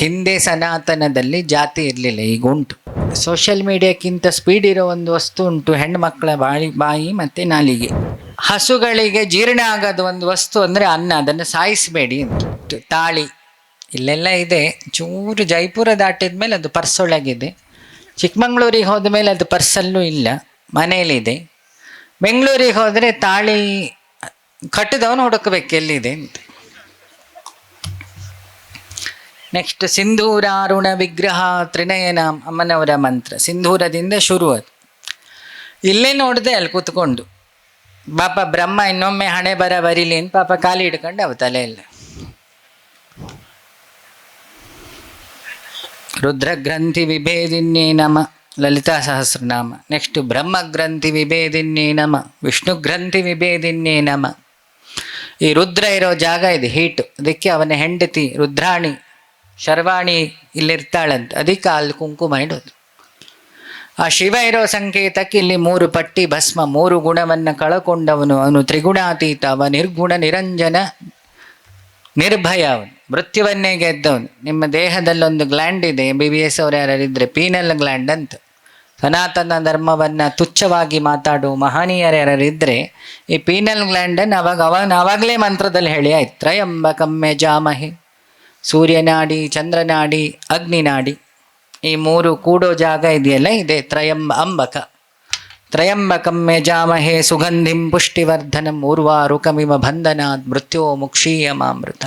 ಹಿಂದೆ ಸನಾತನದಲ್ಲಿ ಜಾತಿ ಇರಲಿಲ್ಲ, ಈಗ ಉಂಟು. ಸೋಷಿಯಲ್ ಮೀಡಿಯಾಕ್ಕಿಂತ ಸ್ಪೀಡ್ ಇರೋ ಒಂದು ವಸ್ತು ಉಂಟು, ಹೆಣ್ಮಕ್ಳ ಬಾಯಿ ಬಾಯಿ ಮತ್ತು ನಾಲಿಗೆ. ಹಸುಗಳಿಗೆ ಜೀರ್ಣ ಆಗೋದು ಒಂದು ವಸ್ತು ಅಂದರೆ ಅನ್ನ, ಅದನ್ನು ಸಾಯಿಸಬೇಡಿ ಅಂತ. ತಾಳಿ, ಇಲ್ಲೆಲ್ಲ ಇದೆ. ಚೂರು ಜೈಪುರ ದಾಟಿದ ಮೇಲೆ ಅದು ಪರ್ಸೊಳಗಿದೆ ಚಿಕ್ಕಮಂಗ್ಳೂರಿಗೆ ಹೋದ ಮೇಲೆ ಅದು ಪರ್ಸಲ್ಲೂ ಇಲ್ಲ, ಮನೆಯಲ್ಲಿದೆ. ಬೆಂಗಳೂರಿಗೆ ಹೋದರೆ ತಾಳಿ ಕಟ್ಟಿದವನು ಹುಡುಕಬೇಕು ಎಲ್ಲಿದೆ ಅಂತ. ನೆಕ್ಸ್ಟ್ ಸಿಂಧೂರಾರುಣ ವಿಗ್ರಹ ತ್ರಿನಯನ ಅಮ್ಮನವರ ಮಂತ್ರ ಸಿಂಧೂರದಿಂದ ಶುರು ಇಲ್ಲೇ ನೋಡಿದೆ ಅಲ್ಲಿ ಕೂತ್ಕೊಂಡು ಪಾಪ ಬ್ರಹ್ಮ ಇನ್ನೊಮ್ಮೆ ಹಣೆ ಬರ ಬರೀಲಿ ಅಂತ ಪಾಪ ಕಾಲಿ ಹಿಡ್ಕೊಂಡು ಅವ ತಲೆಯಲ್ಲಿ ರುದ್ರಗ್ರಂಥಿ ವಿಭೇದಿನ್ಯೇ ನಮ ಲಲಿತಾ ಸಹಸ್ರನಾಮ ನೆಕ್ಸ್ಟ್ ಬ್ರಹ್ಮಗ್ರಂಥಿ ವಿಭೇದಿನ್ಯೇ ನಮ ವಿಷ್ಣು ಗ್ರಂಥಿ ವಿಭೇದಿನ್ಯೇ ನಮ ಈ ರುದ್ರ ಇರೋ ಜಾಗ ಇದೆ, ಹೀಟು. ಅದಕ್ಕೆ ಅವನ ಹೆಂಡತಿ, ರುದ್ರಾಣಿ ಶರ್ವಾಣಿ ಇಲ್ಲಿರ್ತಾಳಂತ. ಅದಕ್ಕೆ ಅಲ್ಲಿ ಕುಂಕುಮ ಇಡೋದು. ಆ ಶಿವ ಇರೋ ಸಂಕೇತಕ್ಕೆ ಇಲ್ಲಿ ಮೂರು ಪಟ್ಟಿ ಭಸ್ಮ, ಮೂರು ಗುಣವನ್ನು ಕಳಕೊಂಡವನು. ಅವನು ತ್ರಿಗುಣಾತೀತ, ಅವ ನಿರ್ಗುಣ ನಿರಂಜನ, ನಿರ್ಭಯ ಅವನು. ಮೃತ್ಯುವನ್ನೇ ಗೆದ್ದವನು. ನಿಮ್ಮ ದೇಹದಲ್ಲೊಂದು ಗ್ಲ್ಯಾಂಡ್ ಇದೆ. ಬಿ ಬಿ ಎಸ್ ಅವ್ರು ಯಾರಿದ್ರೆ ಪೀನಲ್ ಗ್ಲ್ಯಾಂಡ್ ಅಂತ. ಸನಾತನ ಧರ್ಮವನ್ನು ತುಚ್ಛವಾಗಿ ಮಾತಾಡುವ ಮಹನೀಯರು ಯಾರಿದ್ರೆ ಈ ಪೀನಲ್ ಗ್ಲ್ಯಾಂಡನ್ನು ಅವಾಗ ಅವನ ಅವಾಗಲೇ ಮಂತ್ರದಲ್ಲಿ ಹೇಳಿ, ಆಯ್ತು ತ್ರಯಂಬ ಕಮ್ಮೆ ಜಾಮಹಿ ಸೂರ್ಯನಾಡಿ, ಚಂದ್ರನಾಡಿ, ಅಗ್ನಿನಾಡಿ. ಈ ಮೂರು ಕೂಡೋ ಜಾಗ ಇದೆಯಲ್ಲ, ಇದೆ ತ್ರಯಂಬ, ಅಂಬಕ. ತ್ರಯಂಬಕಂ ಯಜಾಮಹೇ ಸುಗಂಧಿಂ ಪುಷ್ಟಿವರ್ಧನಂ ಊರ್ವಾರುಕಮಿವ ಬಂಧನಾತ್ ಮೃತ್ಯೋ ಮುಕ್ಷೀಯ ಮಾಮೃತ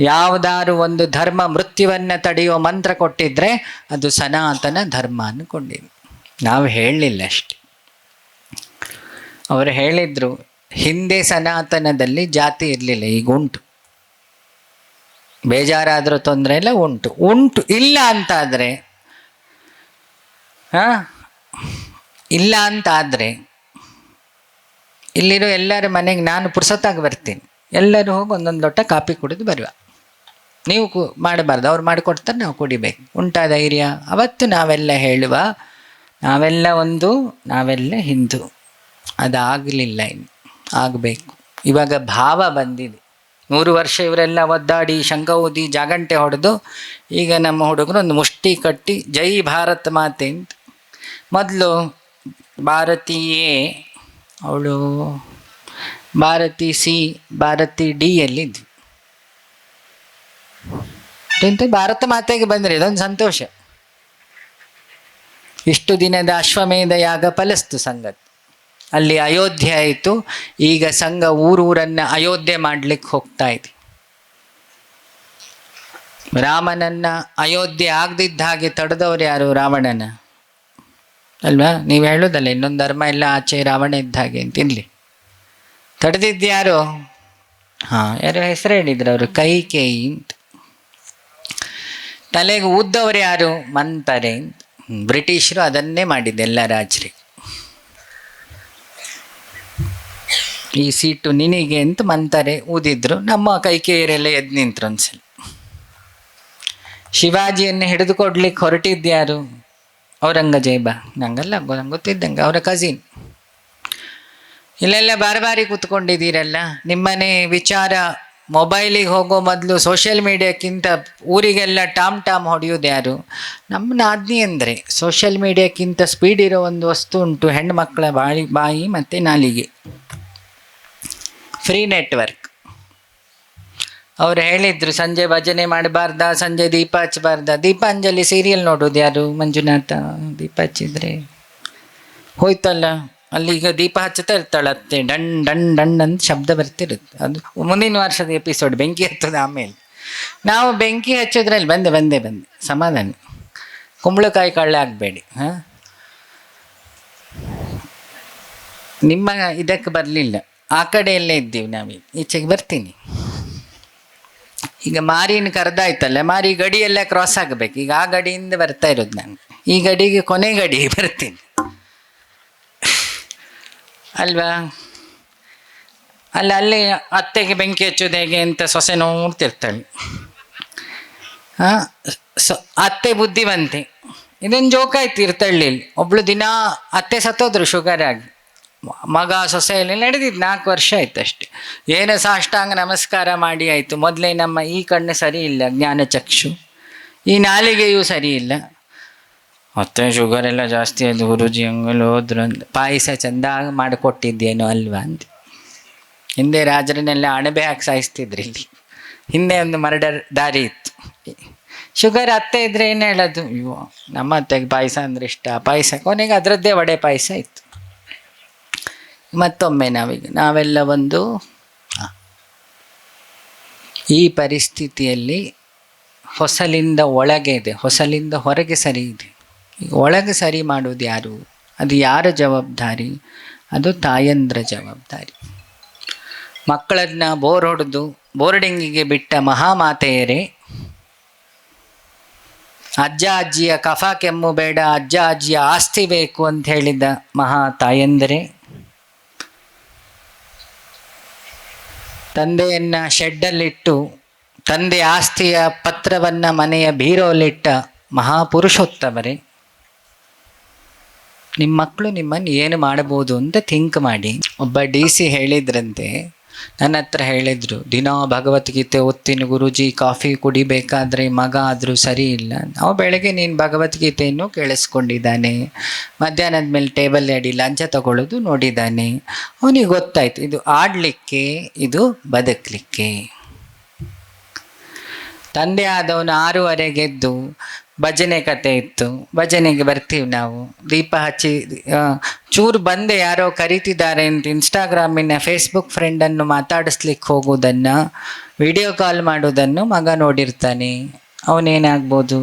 ಯಾವುದಾದ್ರು ಒಂದು ಧರ್ಮ ಮೃತ್ಯುವನ್ನು ತಡೆಯೋ ಮಂತ್ರ ಕೊಟ್ಟಿದ್ರೆ ಅದು ಸನಾತನ ಧರ್ಮ ಅನ್ಕೊಂಡಿವಿ. ನಾವು ಹೇಳಲಿಲ್ಲ ಅಷ್ಟೆ. ಅವರು ಹೇಳಿದ್ರು, ಹಿಂದೆ ಸನಾತನದಲ್ಲಿ ಜಾತಿ ಇರಲಿಲ್ಲ, ಈಗ ಉಂಟು. ಬೇಜಾರಾದರೂ ತೊಂದರೆ ಇಲ್ಲ, ಉಂಟು. ಉಂಟು, ಇಲ್ಲ ಅಂತಾದರೆ, ಹಾಂ? ಇಲ್ಲ ಅಂತಾದರೆ, ಇಲ್ಲಿರೋ ಎಲ್ಲರ ಮನೆಗೆ ನಾನು ಪುರ್ಸತ್ತಾಗಿ ಬರ್ತೀನಿ. ಎಲ್ಲರೂ ಹೋಗಿ ಒಂದೊಂದು ಲೋಟ ಕಾಪಿ ಕುಡಿದು ಬರುವ. ನೀವು ಕು, ಮಾಡಬಾರ್ದು. ಅವ್ರು ಮಾಡಿಕೊಡ್ತಾರೆ, ನಾವು ಕುಡಿಬೇಕು. ಉಂಟಾ ಧೈರ್ಯ? ಅವತ್ತು ನಾವೆಲ್ಲ ಹೇಳುವ, ನಾವೆಲ್ಲ ಒಂದು, ನಾವೆಲ್ಲ ಹಿಂದೂ. ಅದಾಗಲಿಲ್ಲ ಇನ್ನು. ಆಗಬೇಕು. ಇವಾಗ ಭಾವ ಬಂದಿದೆ. ನೂರು ವರ್ಷ ಇವರೆಲ್ಲ ಒದ್ದಾಡಿ ಶಂಕ ಊದಿ ಜಾಗಂಟೆ ಹೊಡೆದು ಈಗ ನಮ್ಮ ಹುಡುಗರು ಒಂದು ಮುಷ್ಟಿ ಕಟ್ಟಿ ಜೈ ಭಾರತ್ ಮಾತೆ ಅಂತ. ಮೊದಲು ಭಾರತೀಯೇ, ಅವಳು ಭಾರತಿ ಸಿ, ಭಾರತಿ ಎಂತ ಭಾರತ ಮಾತೆಗೆ ಬಂದರೆ ಇದೊಂದು ಸಂತೋಷ. ಇಷ್ಟು ದಿನದ ಅಶ್ವಮೇಧ ಯಾಗ ಫಲಸ್ತು ಸಂಗತಿ. ಅಲ್ಲಿ ಅಯೋಧ್ಯೆ ಆಯಿತು. ಈಗ ಸಂಘ ಊರೂರನ್ನು ಅಯೋಧ್ಯೆ ಮಾಡ್ಲಿಕ್ಕೆ ಹೋಗ್ತಾ ಇದೆ. ರಾಮನನ್ನ ಅಯೋಧ್ಯೆ ಆಗದಿದ್ದ ಹಾಗೆ ತಡೆದವ್ರು ಯಾರು ರಾವಣನ? ಅಲ್ವಾ? ನೀವು ಹೇಳೋದಲ್ಲ, ಇನ್ನೊಂದು ಧರ್ಮ ಎಲ್ಲ ಆಚೆ ರಾವಣ ಇದ್ದ ಹಾಗೆ ಅಂತ. ಇಲ್ಲಿ ತಡೆದಿದ್ದು ಯಾರು? ಹಾಂ, ಯಾರು ಹೆಸರು ಹೇಳಿದ್ರು ಅವರು? ಕೈ ಕೇಯಿ ಅಂತ ತಲೆಗೆ ಊದ್ದವರು ಯಾರು? ಮಂತಾರೆ ಅಂತ ಬ್ರಿಟಿಷರು ಅದನ್ನೇ ಮಾಡಿದ್ದು ಎಲ್ಲ ರಾಜರಿಗೆ. ಈ ಸೀಟು ನಿನಗೆ ಅಂತ ಮಂತಾರೆ ಊದಿದ್ರು, ನಮ್ಮ ಕೈಕೇಯರೆಲ್ಲ ಎದ್ದು ನಿಂತರು ಒಂದ್ಸಲ ಶಿವಾಜಿಯನ್ನು ಹಿಡಿದು ಕೊಡ್ಲಿಕ್ಕೆ ಹೊರಟಿದ್ಯಾರು ಔರಂಗಜೇಬ. ನಂಗಲ್ಲ ಗೊತ್ತಿದ್ದಂಗೆ ಅವರ ಕಸಿನ್ ಇಲ್ಲೆಲ್ಲ ಬಾರಿ ಬಾರಿ ಕೂತ್ಕೊಂಡಿದ್ದೀರಲ್ಲ, ನಿಮ್ಮನೆ ವಿಚಾರ ಮೊಬೈಲಿಗೆ ಹೋಗೋ ಮೊದಲು ಸೋಷಿಯಲ್ ಮೀಡಿಯಾಕ್ಕಿಂತ ಊರಿಗೆಲ್ಲ ಟಾಮ್ ಟಾಮ್ ಹೊಡೆಯೋದು ಯಾರು? ನಮ್ಮ ನಾದ್ನಿ ಅಂದರೆ ಸೋಷಿಯಲ್ ಮೀಡಿಯಾಕ್ಕಿಂತ ಸ್ಪೀಡ್ ಇರೋ ಒಂದು ವಸ್ತು ಉಂಟು ಹೆಣ್ಮಕ್ಳ ಬಾಯಿ ಬಾಯಿ ಮತ್ತು ನಾಲಿಗೆ. ಫ್ರೀ ನೆಟ್ವರ್ಕ್ ಅವ್ರು ಹೇಳಿದ್ರು, ಸಂಜೆ ಭಜನೆ ಮಾಡಬಾರ್ದ, ಸಂಜೆ ದೀಪ ಹಚ್ಚಬಾರ್ದ? ದೀಪಾಂಜಲಿ ಸೀರಿಯಲ್ ನೋಡೋದು ಯಾರು? ಮಂಜುನಾಥ, ದೀಪ ಹಚ್ಚಿದ್ರೆ. ಹೋಯ್ತಲ್ಲ ಅಲ್ಲಿ ಈಗ ದೀಪ ಹಚ್ಚುತ್ತಾ ಇರ್ತಾಳೆ ಅತ್ತೆ. ಡಣ್ ಡಣ್ ಡಣ್ ಅಂತ ಶಬ್ದ ಬರ್ತಿರುತ್ತೆ. ಅದು ಮುಂದಿನ ವರ್ಷದ ಎಪಿಸೋಡ್ ಬೆಂಕಿ ಹತ್ತದ ಆಮೇಲೆ. ನಾವು ಬೆಂಕಿ ಹಚ್ಚಿದ್ರಲ್ಲಿ ಬಂದೆ ಬಂದೆ ಬಂದೆ. ಸಮಾಧಾನ. ಕುಂಬಳಕಾಯಿ ಕಳ್ಳೆ ಆಗಬೇಡಿ, ಹಾಂ? ನಿಮ್ಮ ಇದಕ್ಕೆ ಬರಲಿಲ್ಲ. ಆ ಕಡೆಯಲ್ಲೇ ಇದ್ದೀವಿ ನಾವು ಈಚೆಗೆ ಬರ್ತೀನಿ. ಈಗ ಮಾರಿನ ಕರೆದಾಯ್ತಲ್ಲ, ಮಾರಿ ಗಡಿಯಲ್ಲೇ ಕ್ರಾಸ್ ಆಗಬೇಕು. ಈಗ ಆ ಗಡಿಯಿಂದ ಬರ್ತಾ ಇರೋದು ನಾನು. ಈ ಗಡಿಗೆ ಕೊನೆ ಗಡಿಗೆ ಬರ್ತೀನಿ. ಅಲ್ವಾ? ಅಲ್ಲ, ಅಲ್ಲಿ ಅತ್ತೆಗೆ ಬೆಂಕಿ ಹಚ್ಚೋದು ಹೇಗೆ ಅಂತ ಸೊಸೆ ನೋಡ್ತಿರ್ತಾಳೆ. ಹಾಂ ಸೊ, ಅತ್ತೆ ಬುದ್ಧಿವಂತೆ. ಇದೊಂದು ಜೋಕಾಯ್ತು ಇರ್ತಳ್ಳಿ ಒಬ್ಳು ದಿನ ಅತ್ತೆ ಸತ್ತೋದ್ರು ಶುಗರ್ ಆಗಿ. ಮಗ ಸೊಸೈಲಿ ನಡೆದಿದ್ದು ನಾಲ್ಕು ವರ್ಷ ಆಯ್ತು ಅಷ್ಟೆ ಏನೇ ಸಾಷ್ಟಾಂಗ ನಮಸ್ಕಾರ ಮಾಡಿ ಆಯಿತು. ಮೊದಲೇ ನಮ್ಮ ಈ ಕಣ್ಣು ಸರಿ ಇಲ್ಲ ಜ್ಞಾನಚಕ್ಷು ಈ ನಾಲಿಗೆಯೂ ಸರಿ ಇಲ್ಲ. ಮತ್ತೆ ಶುಗರ್ ಎಲ್ಲ ಜಾಸ್ತಿ ಆಯ್ತು, ಗುರುಜಿ ಹಂಗಲ್ಲಿ ಹೋದ್ರು ಅಂದ, ಪಾಯಸ ಚಂದ ಮಾಡಿಕೊಟ್ಟಿದ್ದೇನೋ ಅಲ್ವಾ ಅಂತ ಹಿಂದೆ ರಾಜರನ್ನೆಲ್ಲ ಅಣಬೆ ಹಾಕಿ ಸಾಯಿಸ್ತಿದ್ರು ಇಲ್ಲಿ. ಹಿಂದೆ ಒಂದು ಮರ್ಡರ್ ದಾರಿ ಇತ್ತು. ಶುಗರ್ ಅತ್ತೆ ಇದ್ರೆ ಏನು ಹೇಳೋದು? ಅಯ್ಯೋ, ನಮ್ಮ ಅತ್ತೆಗೆ ಪಾಯಸ ಅಂದ್ರೆ ಇಷ್ಟ. ಪಾಯಸ, ಕೊನೆಗೆ ಅದರದ್ದೇ ವಡೆ ಪಾಯಸ ಇತ್ತು. ಮತ್ತೊಮ್ಮೆ ನಾವೀಗ ನಾವೆಲ್ಲ ಒಂದು ಈ ಪರಿಸ್ಥಿತಿಯಲ್ಲಿ ಹೊಸಲಿಂದ ಒಳಗೆ ಇದೆ. ಹೊಸಲಿಂದ ಹೊರಗೆ ಸರಿ ಇದೆ. ಒಳಗೆ ಸರಿ ಮಾಡೋದು ಯಾರು? ಅದು ಯಾರ ಜವಾಬ್ದಾರಿ? ಅದು ತಾಯಂದ್ರ ಜವಾಬ್ದಾರಿ. ಮಕ್ಕಳನ್ನ ಬೋರ್ ಹೊಡೆದು ಬೋರ್ಡಿಂಗಿಗೆ ಬಿಟ್ಟ ಮಹಾಮಾತೆಯರೇ ಅಜ್ಜ ಅಜ್ಜಿಯ ಕಫ ಕೆಮ್ಮು ಬೇಡ ಅಜ್ಜ ಅಜ್ಜಿಯ ಆಸ್ತಿ ಬೇಕು ಅಂತ ಹೇಳಿದ ಮಹಾ ತಾಯಂದರೆ ತಂದೆಯನ್ನ ಶೆಡ್ಡಲ್ಲಿಟ್ಟು, ತಂದೆ ಆಸ್ತಿಯ ಪತ್ರವನ್ನ ಮನೆಯ ಬೀರೋಲಿಟ್ಟ ಮಹಾಪುರುಷೋತ್ತಮರೇ. ನಿಮ್ಮ ಮಕ್ಕಳು ನಿಮ್ಮನ್ನು ಏನು ಮಾಡಬಹುದು ಅಂತ ಥಿಂಕ್ ಮಾಡಿ. ಒಬ್ಬ ಡಿ ಸಿ ಹೇಳಿದ್ರಂತೆ ನನ್ನ ಹತ್ರ ಹೇಳಿದ್ರು, ದಿನ ಭಗವದ್ಗೀತೆ ಓದ್ತೀನಿ ಗುರುಜಿ, ಕಾಫಿ ಕುಡಿಬೇಕಾದ್ರೆ ಮಗ ಆದರೂ ಸರಿ ಇಲ್ಲ. ಅವ ಬೆಳಗ್ಗೆ ನೀನು ಭಗವದ್ಗೀತೆಯನ್ನು ಕೇಳಿಸ್ಕೊಂಡಿದ್ದಾನೆ. ಮಧ್ಯಾಹ್ನದ ಮೇಲೆ ಟೇಬಲ್ ಅಡಿ ಲಂಚ ತಗೊಳ್ಳೋದು ನೋಡಿದ್ದಾನೆ. ಅವನಿಗೆ ಗೊತ್ತಾಯ್ತು, ಇದು ಆಡಲಿಕ್ಕೆ, ಇದು ಬದುಕಲಿಕ್ಕೆ. ತಂದೆ ಆದವನು ಆರೂವರೆಗೆದ್ದು ಭಜನೆ ಕತೆ ಇತ್ತು. ಭಜನೆಗೆ ಬರ್ತೀವಿ ನಾವು. ದೀಪ ಹಚ್ಚಿ ಚೂರು ಬಂದೆ ಯಾರೋ ಕರೀತಿದ್ದಾರೆ ಅಂತ ಇನ್ಸ್ಟಾಗ್ರಾಮಿನ ಫೇಸ್ಬುಕ್ ಫ್ರೆಂಡನ್ನು ಮಾತಾಡಿಸ್ಲಿಕ್ಕೆ ಹೋಗೋದನ್ನು ವಿಡಿಯೋ ಕಾಲ್ ಮಾಡೋದನ್ನು ಮಗ ನೋಡಿರ್ತಾನೆ. ಅವನೇನಾಗ್ಬೋದು?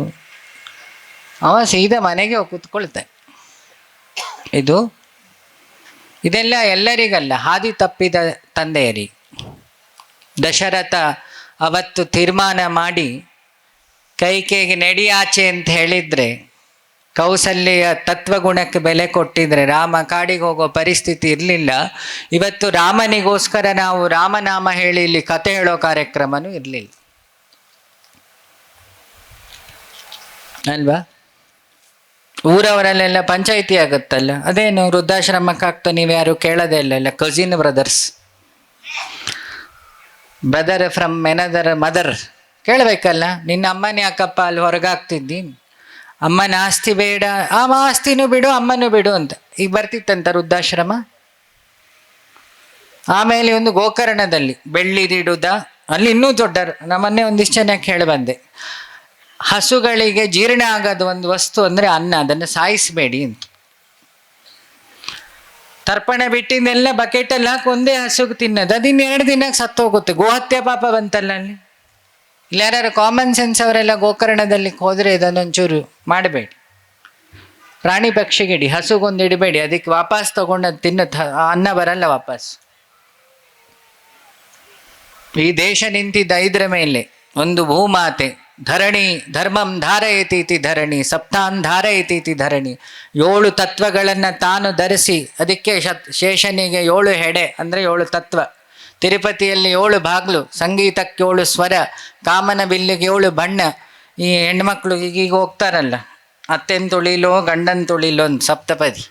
ಅವ ಸೀದಾ ಮನೆಗೆ ಹೋಗಿ ಕೂತ್ಕೊಳ್ತಾನೆ. ಇದು, ಇದೆಲ್ಲ ಎಲ್ಲರಿಗಲ್ಲ, ಹಾದಿ ತಪ್ಪಿದ ತಂದೆಯರಿಗೆ ದಶರಥ ಅವತ್ತು ತೀರ್ಮಾನ ಮಾಡಿ, ಕೈಕೇಗೆ ನಡಿಯಾಚೆ ಅಂತ ಹೇಳಿದ್ರೆ ಕೌಸಲ್ಯ ತತ್ವಗುಣಕ್ಕೆ ಬೆಲೆ ಕೊಟ್ಟಿದ್ರೆ ರಾಮ ಕಾಡಿಗೆ ಹೋಗೋ ಪರಿಸ್ಥಿತಿ ಇರಲಿಲ್ಲ. ಇವತ್ತು ರಾಮನಿಗೋಸ್ಕರ ನಾವು ರಾಮನಾಮ ಹೇಳಿ ಇಲ್ಲಿ ಕತೆ ಹೇಳೋ ಕಾರ್ಯಕ್ರಮನೂ ಇರಲಿಲ್ಲ. ಅಲ್ವಾ? ಊರವರಲ್ಲೆಲ್ಲ ಪಂಚಾಯಿತಿ ಆಗುತ್ತಲ್ಲ? ಅದೇನು ವೃದ್ಧಾಶ್ರಮಕ್ಕೆ ಆಗ್ತಾ ನೀವು ಯಾರು ಕೇಳೋದೇ ಇಲ್ಲ cousin brothers brother from another mother ಕೇಳಬೇಕಲ್ಲ? ನಿನ್ನ ಅಮ್ಮನೇ ಯಾಕಪ್ಪ ಅಲ್ಲಿ ಹೊರಗಾಗ್ತಿದ್ದಿ ಅಮ್ಮನ ಆಸ್ತಿ ಬೇಡ, ಆ ಆಸ್ತಿನೂ ಬಿಡು, ಅಮ್ಮನೂ ಬಿಡು ಅಂತ. ಈಗ ಬರ್ತಿತ್ತಂತ ವೃದ್ಧಾಶ್ರಮ? ಆಮೇಲೆ ಒಂದು ಗೋಕರ್ಣದಲ್ಲಿ ಬೆಳ್ಳಿದಿಡುದ ಅಲ್ಲಿ ಇನ್ನೂ ದೊಡ್ಡ, ನಮ್ಮನ್ನೇ ಒಂದಿಷ್ಟು ಜನಕ್ಕೆ ಹೇಳಿ ಬಂದೆ. ಹಸುಗಳಿಗೆ ಜೀರ್ಣ ಆಗೋದು ಒಂದು ವಸ್ತು ಅಂದರೆ ಅನ್ನ, ಅದನ್ನು ಸಾಯಿಸಬೇಡಿ ಅಂತ. ತರ್ಪಣ ಬಿಟ್ಟಿದ್ದೆಲ್ಲ ಬಕೆಟಲ್ಲಿ ಹಾಕಿ ಒಂದೇ ಹಸುಗೆ ತಿನ್ನೋದು, ಅದು ಎರಡು ದಿನಕ್ಕೆ ಸತ್ತೋಗುತ್ತೆ. ಗೋಹತ್ಯೆ ಪಾಪ ಬಂತಲ್ಲ ಅಲ್ಲಿ. ಇಲ್ಲ ಯಾರು ಕಾಮನ್ ಸೆನ್ಸ್ ಅವರೆಲ್ಲ ಗೋಕರ್ಣದಲ್ಲಿ ಹೋದರೆ ಇದನ್ನೊಂಚೂರು ಮಾಡಬೇಡಿ. ಪ್ರಾಣಿ ಪಕ್ಷಿಗಿಡಿ ಹಸುಗೊಂದು ಇಡಬೇಡಿ, ಅದಕ್ಕೆ ವಾಪಸ್ ತಗೊಂಡು ತಿನ್ನ ಅನ್ನ ಬರಲ್ಲ ವಾಪಸ್. ಈ ದೇಶ ನಿಂತಿದ್ದ ಐದರ ಮೇಲೆ ಒಂದು ಭೂಮಾತೆ, ಧರಣಿ, ಧರ್ಮಂ ಧಾರಯತಿ ಇತಿ ಧರಣಿ ಸಪ್ತಾನ್ ಧಾರಯತಿ ಇತಿ ಧರಣಿ, ಏಳು ತತ್ವಗಳನ್ನು ತಾನು ಧರಿಸಿ, ಅದಕ್ಕೆ ಶತ್, ಶೇಷನಿಗೆ ಏಳು ಹೆಡೆ, ಅಂದರೆ ಏಳು ತತ್ವ. ತಿರುಪತಿಯಲ್ಲಿ ಏಳು ಬಾಗ್ಲು, ಸಂಗೀತಕ್ಕೆ ಏಳು ಸ್ವರ ಕಾಮನ ಬಿಲ್ಲಿಗೆ ಏಳು ಬಣ್ಣ ಈ ಹೆಣ್ಮಕ್ಳು ಈಗೀಗ ಹೋಗ್ತಾರಲ್ಲ, ಅತ್ತೆನ್ ತುಳಿಲೋ, ಗಂಡನ್ ತುಳಿಲೋ ಅಂತ ಸಪ್ತಪದಿ.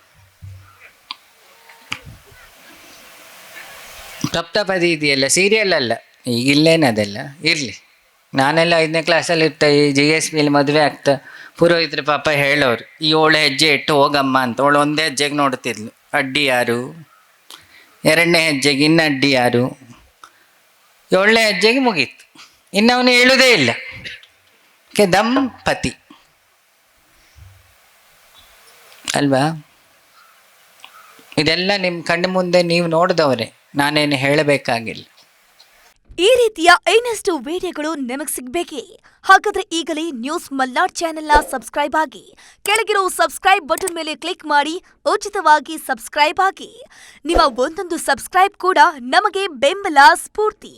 ಸಪ್ತಪದಿ ಇದೆಯಲ್ಲ ಸೀರಿಯಲ್ ಅಲ್ಲ. ಈಗಿಲ್ಲೇನದೆಲ್ಲ ಇರಲಿ. ನಾನೆಲ್ಲ ಐದನೇ ಕ್ಲಾಸಲ್ಲಿ ಇರ್ತಾ, ಈ ಜಿ ಎಸ್ ಬಿಲಿ ಮದುವೆ ಆಗ್ತಾ, ಪುರೋಹಿತರು ಪಾಪ ಹೇಳೋರು, ಈ ಏಳು ಹೆಜ್ಜೆ ಇಟ್ಟು ಹೋಗಮ್ಮ ಅಂತ. ಅವಳು ಒಂದೇ ಹೆಜ್ಜೆಗೆ ನೋಡ್ತಿದ್ಲು. ಅಡ್ಡಿ ಯಾರು? ಎರಡನೇ ಹೆಜ್ಜೆಗೆ ಇನ್ನು ಅಡ್ಡಿ ಯಾರು? ಏಳನೇ ಹೆಜ್ಜೆಗೆ ಮುಗೀತು. ಇನ್ನವನು ಅವನು ಇಲ್ಲ. ಕೆ ದಂಪತಿ ಅಲ್ವಾ? ಇದೆಲ್ಲ ನಿಮ್ಮ ಕಣ್ಣು ಮುಂದೆ ನೀವು ನೋಡಿದವರೇ. ನಾನೇನು ಹೇಳಬೇಕಾಗಿಲ್ಲ. ಈ ರೀತಿಯ ಇನ್ನಷ್ಟು ವಿಡಿಯೋಗಳು ನಿಮಗೆ ಸಿಗಬೇಕೇ? ಹಾಗಾದ್ರೆ ಈಗಲೇ ನ್ಯೂಸ್ ಮಲ್ನಾಡ್ ಚಾನೆಲ್ನ ಸಬ್ಸ್ಕ್ರೈಬ್ ಆಗಿ. ಕೆಳಗಿರೋ ಸಬ್ಸ್ಕ್ರೈಬ್ ಬಟನ್ ಮೇಲೆ ಕ್ಲಿಕ್ ಮಾಡಿ, ಉಚಿತವಾಗಿ ಸಬ್ಸ್ಕ್ರೈಬ್ ಆಗಿ. ನಿಮ್ಮ ಒಂದೊಂದು ಸಬ್ಸ್ಕ್ರೈಬ್ ಕೂಡ ನಮಗೆ ಬೆಂಬಲ ಸ್ಫೂರ್ತಿ.